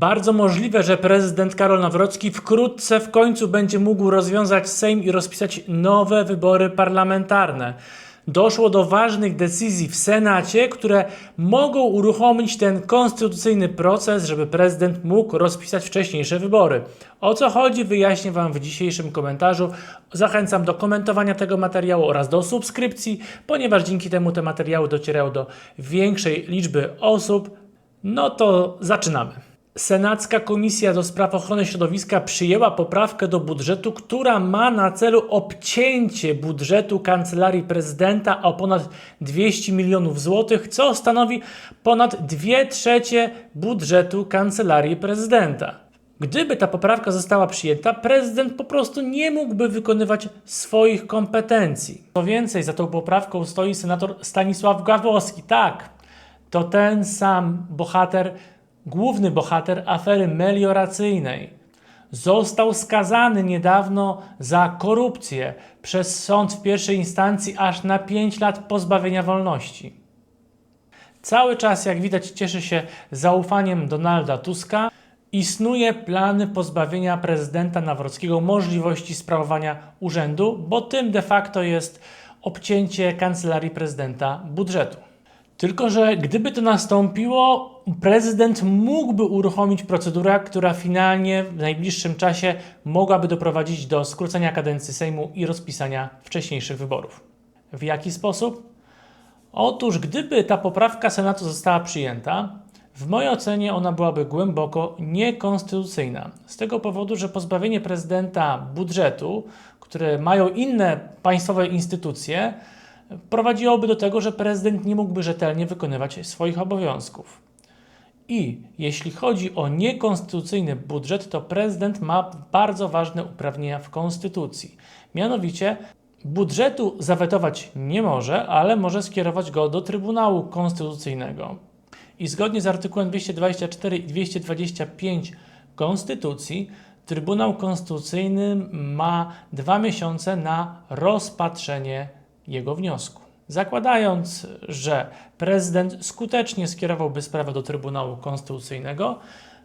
Bardzo możliwe, że prezydent Karol Nawrocki wkrótce w końcu będzie mógł rozwiązać Sejm i rozpisać nowe wybory parlamentarne. Doszło do ważnych decyzji w Senacie, które mogą uruchomić ten konstytucyjny proces, żeby prezydent mógł rozpisać wcześniejsze wybory. O co chodzi, wyjaśnię Wam w dzisiejszym komentarzu. Zachęcam do komentowania tego materiału oraz do subskrypcji, ponieważ dzięki temu te materiały docierają do większej liczby osób. No to zaczynamy. Senacka Komisja do Spraw Ochrony Środowiska przyjęła poprawkę do budżetu, która ma na celu obcięcie budżetu Kancelarii Prezydenta o ponad 200 milionów złotych, co stanowi ponad 2 trzecie budżetu Kancelarii Prezydenta. Gdyby ta poprawka została przyjęta, prezydent po prostu nie mógłby wykonywać swoich kompetencji. Co więcej, za tą poprawką stoi senator Stanisław Gawłowski. Tak, to ten sam bohater, główny bohater afery melioracyjnej. Został skazany niedawno za korupcję przez sąd w pierwszej instancji aż na 5 lat pozbawienia wolności. Cały czas, jak widać, cieszy się zaufaniem Donalda Tuska i snuje plany pozbawienia prezydenta Nawrockiego możliwości sprawowania urzędu, bo tym de facto jest obcięcie kancelarii prezydenta budżetu. Tylko, że gdyby to nastąpiło, prezydent mógłby uruchomić procedurę, która finalnie w najbliższym czasie mogłaby doprowadzić do skrócenia kadencji Sejmu i rozpisania wcześniejszych wyborów. W jaki sposób? Otóż, gdyby ta poprawka Senatu została przyjęta, w mojej ocenie ona byłaby głęboko niekonstytucyjna. Z tego powodu, że pozbawienie prezydenta budżetu, które mają inne państwowe instytucje, prowadziłoby do tego, że prezydent nie mógłby rzetelnie wykonywać swoich obowiązków. I jeśli chodzi o niekonstytucyjny budżet, to prezydent ma bardzo ważne uprawnienia w konstytucji. Mianowicie budżetu zawetować nie może, ale może skierować go do Trybunału Konstytucyjnego. I zgodnie z artykułem 224 i 225 Konstytucji, Trybunał Konstytucyjny ma dwa miesiące na rozpatrzenie jego wniosku. Zakładając, że prezydent skutecznie skierowałby sprawę do Trybunału Konstytucyjnego,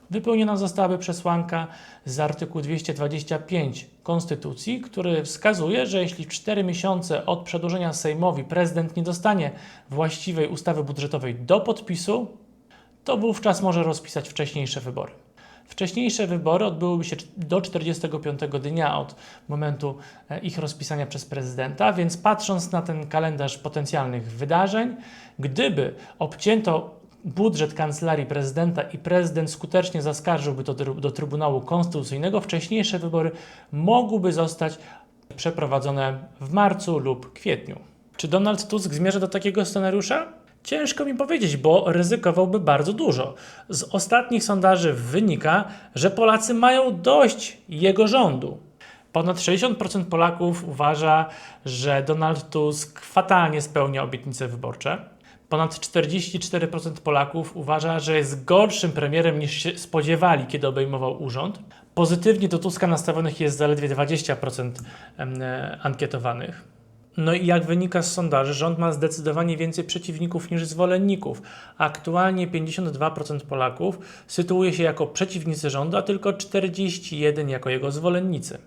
wypełniona zostałaby przesłanka z artykułu 225 Konstytucji, który wskazuje, że jeśli w 4 miesiące od przedłożenia Sejmowi prezydent nie dostanie właściwej ustawy budżetowej do podpisu, to wówczas może rozpisać wcześniejsze wybory. Wcześniejsze wybory odbyłyby się do 45 dnia od momentu e, ich rozpisania przez prezydenta, więc patrząc na ten kalendarz potencjalnych wydarzeń, gdyby obcięto budżet kancelarii prezydenta i prezydent skutecznie zaskarżyłby to do, do Trybunału Konstytucyjnego, wcześniejsze wybory mogłyby zostać przeprowadzone w marcu lub kwietniu. Czy Donald Tusk zmierza do takiego scenariusza? Ciężko mi powiedzieć, bo ryzykowałby bardzo dużo. Z ostatnich sondaży wynika, że Polacy mają dość jego rządu. Ponad 60% Polaków uważa, że Donald Tusk fatalnie spełnia obietnice wyborcze. Ponad 44% Polaków uważa, że jest gorszym premierem niż się spodziewali, kiedy obejmował urząd. Pozytywnie do Tuska nastawionych jest zaledwie 20% em, e, ankietowanych. No i jak wynika z sondaży, rząd ma zdecydowanie więcej przeciwników niż zwolenników. Aktualnie 52% Polaków sytuuje się jako przeciwnicy rządu, a tylko 41% jako jego zwolennicy.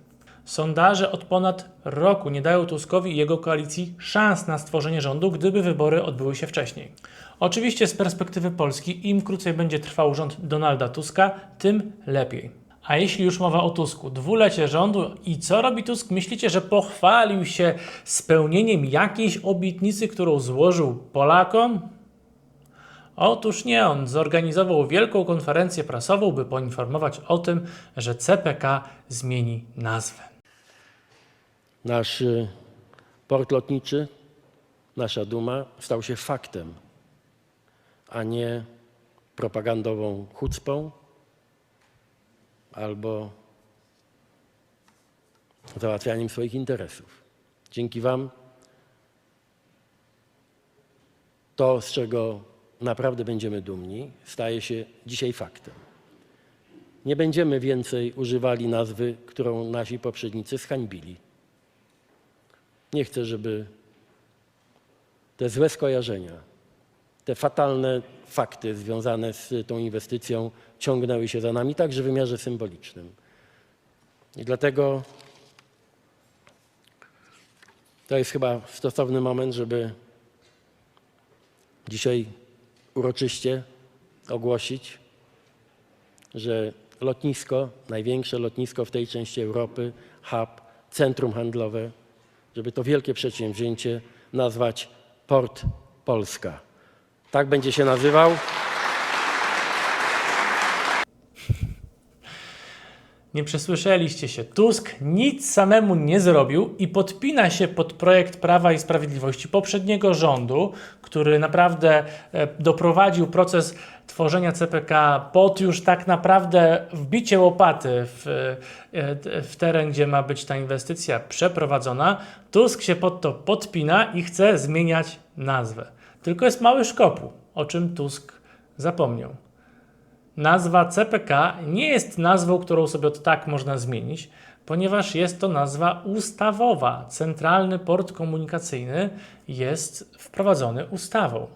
Sondaże od ponad roku nie dają Tuskowi i jego koalicji szans na stworzenie rządu, gdyby wybory odbyły się wcześniej. Oczywiście z perspektywy Polski im krócej będzie trwał rząd Donalda Tuska, tym lepiej. A jeśli już mowa o Tusku, dwulecie rządu i co robi Tusk? Myślicie, że pochwalił się spełnieniem jakiejś obietnicy, którą złożył Polakom? Otóż nie, on zorganizował wielką konferencję prasową, by poinformować o tym, że CPK zmieni nazwę. Nasz y, port lotniczy, nasza duma stał się faktem, a nie propagandową chucpą albo załatwianiem swoich interesów. Dzięki Wam to, z czego naprawdę będziemy dumni, staje się dzisiaj faktem. Nie będziemy więcej używali nazwy, którą nasi poprzednicy zhańbili. Nie chcę, żeby te złe skojarzenia, te fatalne fakty związane z tą inwestycją ciągnęły się za nami, także w wymiarze symbolicznym. I dlatego to jest chyba stosowny moment, żeby dzisiaj uroczyście ogłosić, że lotnisko, największe lotnisko w tej części Europy, hub, centrum handlowe, żeby to wielkie przedsięwzięcie nazwać Port Polska. Tak będzie się nazywał. Nie przesłyszeliście się. Tusk nic samemu nie zrobił i podpina się pod projekt Prawa i Sprawiedliwości poprzedniego rządu, który naprawdę e, doprowadził proces tworzenia CPK pod już tak naprawdę wbicie łopaty w, e, w teren, gdzie ma być ta inwestycja przeprowadzona. Tusk się pod to podpina i chce zmieniać nazwę. Tylko jest mały szkopuł, o czym Tusk zapomniał. Nazwa CPK nie jest nazwą, którą sobie od tak można zmienić, ponieważ jest to nazwa ustawowa. Centralny Port Komunikacyjny jest wprowadzony ustawą.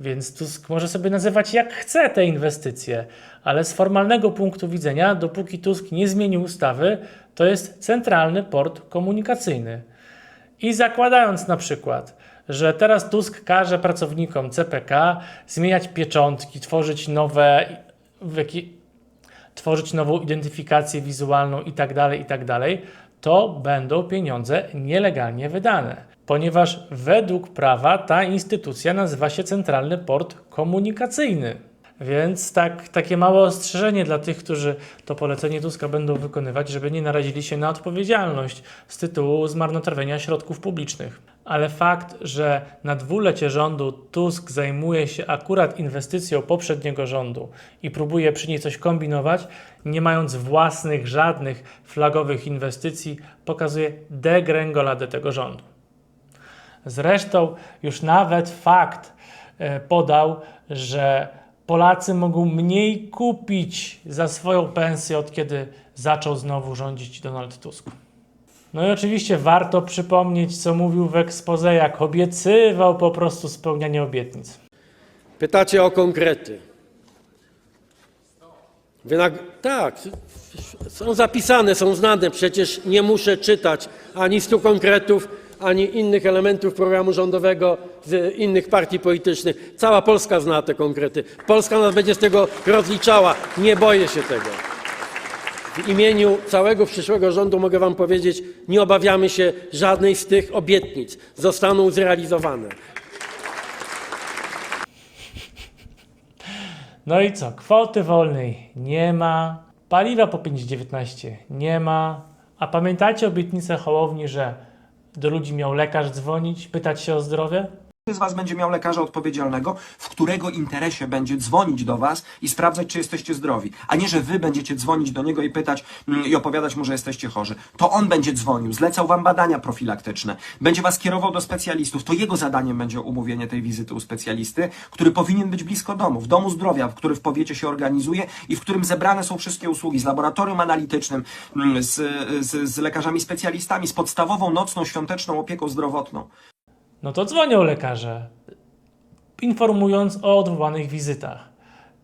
Więc Tusk może sobie nazywać jak chce te inwestycje, ale z formalnego punktu widzenia, dopóki Tusk nie zmienił ustawy, to jest Centralny Port Komunikacyjny. I zakładając na przykład, że teraz Tusk każe pracownikom CPK zmieniać pieczątki, tworzyć nowe, tworzyć nową identyfikację wizualną i tak dalej, i tak to będą pieniądze nielegalnie wydane. Ponieważ według prawa ta instytucja nazywa się Centralny Port Komunikacyjny. Więc tak, takie małe ostrzeżenie dla tych, którzy to polecenie Tuska będą wykonywać, żeby nie narazili się na odpowiedzialność z tytułu zmarnotrawienia środków publicznych. Ale fakt, że na dwulecie rządu Tusk zajmuje się akurat inwestycją poprzedniego rządu i próbuje przy niej coś kombinować, nie mając własnych żadnych flagowych inwestycji, pokazuje degrengoladę tego rządu. Zresztą już nawet fakt e, podał, że Polacy mogą mniej kupić za swoją pensję od kiedy zaczął znowu rządzić Donald Tusk. No i oczywiście warto przypomnieć, co mówił w ekspoze, jak obiecywał po prostu spełnianie obietnic. Pytacie o konkrety. Wynag- tak, są zapisane, są znane. Przecież nie muszę czytać ani stu konkretów, ani innych elementów programu rządowego z innych partii politycznych. Cała Polska zna te konkrety. Polska nas będzie z tego rozliczała. Nie boję się tego. W imieniu całego przyszłego rządu mogę Wam powiedzieć, nie obawiamy się żadnej z tych obietnic. Zostaną zrealizowane. No i co? Kwoty wolnej nie ma, paliwa po 5,19 nie ma. A pamiętacie obietnicę Hołowni, że do ludzi miał lekarz dzwonić, pytać się o zdrowie? Z Was będzie miał lekarza odpowiedzialnego, w którego interesie będzie dzwonić do Was i sprawdzać, czy jesteście zdrowi, a nie, że Wy będziecie dzwonić do niego i pytać mm, i opowiadać mu, że jesteście chorzy. To on będzie dzwonił, zlecał Wam badania profilaktyczne, będzie Was kierował do specjalistów. To jego zadaniem będzie umówienie tej wizyty u specjalisty, który powinien być blisko domu, w domu zdrowia, w który w powiecie się organizuje i w którym zebrane są wszystkie usługi z laboratorium analitycznym, mm, z, z, z lekarzami specjalistami, z podstawową nocną, świąteczną opieką zdrowotną. No to dzwonią lekarze, informując o odwołanych wizytach.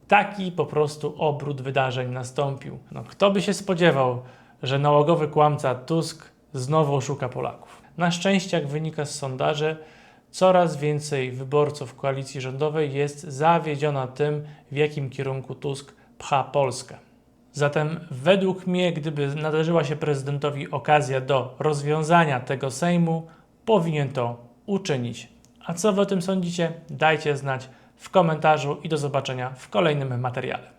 Taki po prostu obrót wydarzeń nastąpił. No, kto by się spodziewał, że nałogowy kłamca Tusk znowu oszuka Polaków. Na szczęście, jak wynika z sondaży, coraz więcej wyborców koalicji rządowej jest zawiedziona tym, w jakim kierunku Tusk pcha Polskę. Zatem według mnie, gdyby nadarzyła się prezydentowi okazja do rozwiązania tego Sejmu, powinien to uczynić. A co wy o tym sądzicie? Dajcie znać w komentarzu i do zobaczenia w kolejnym materiale.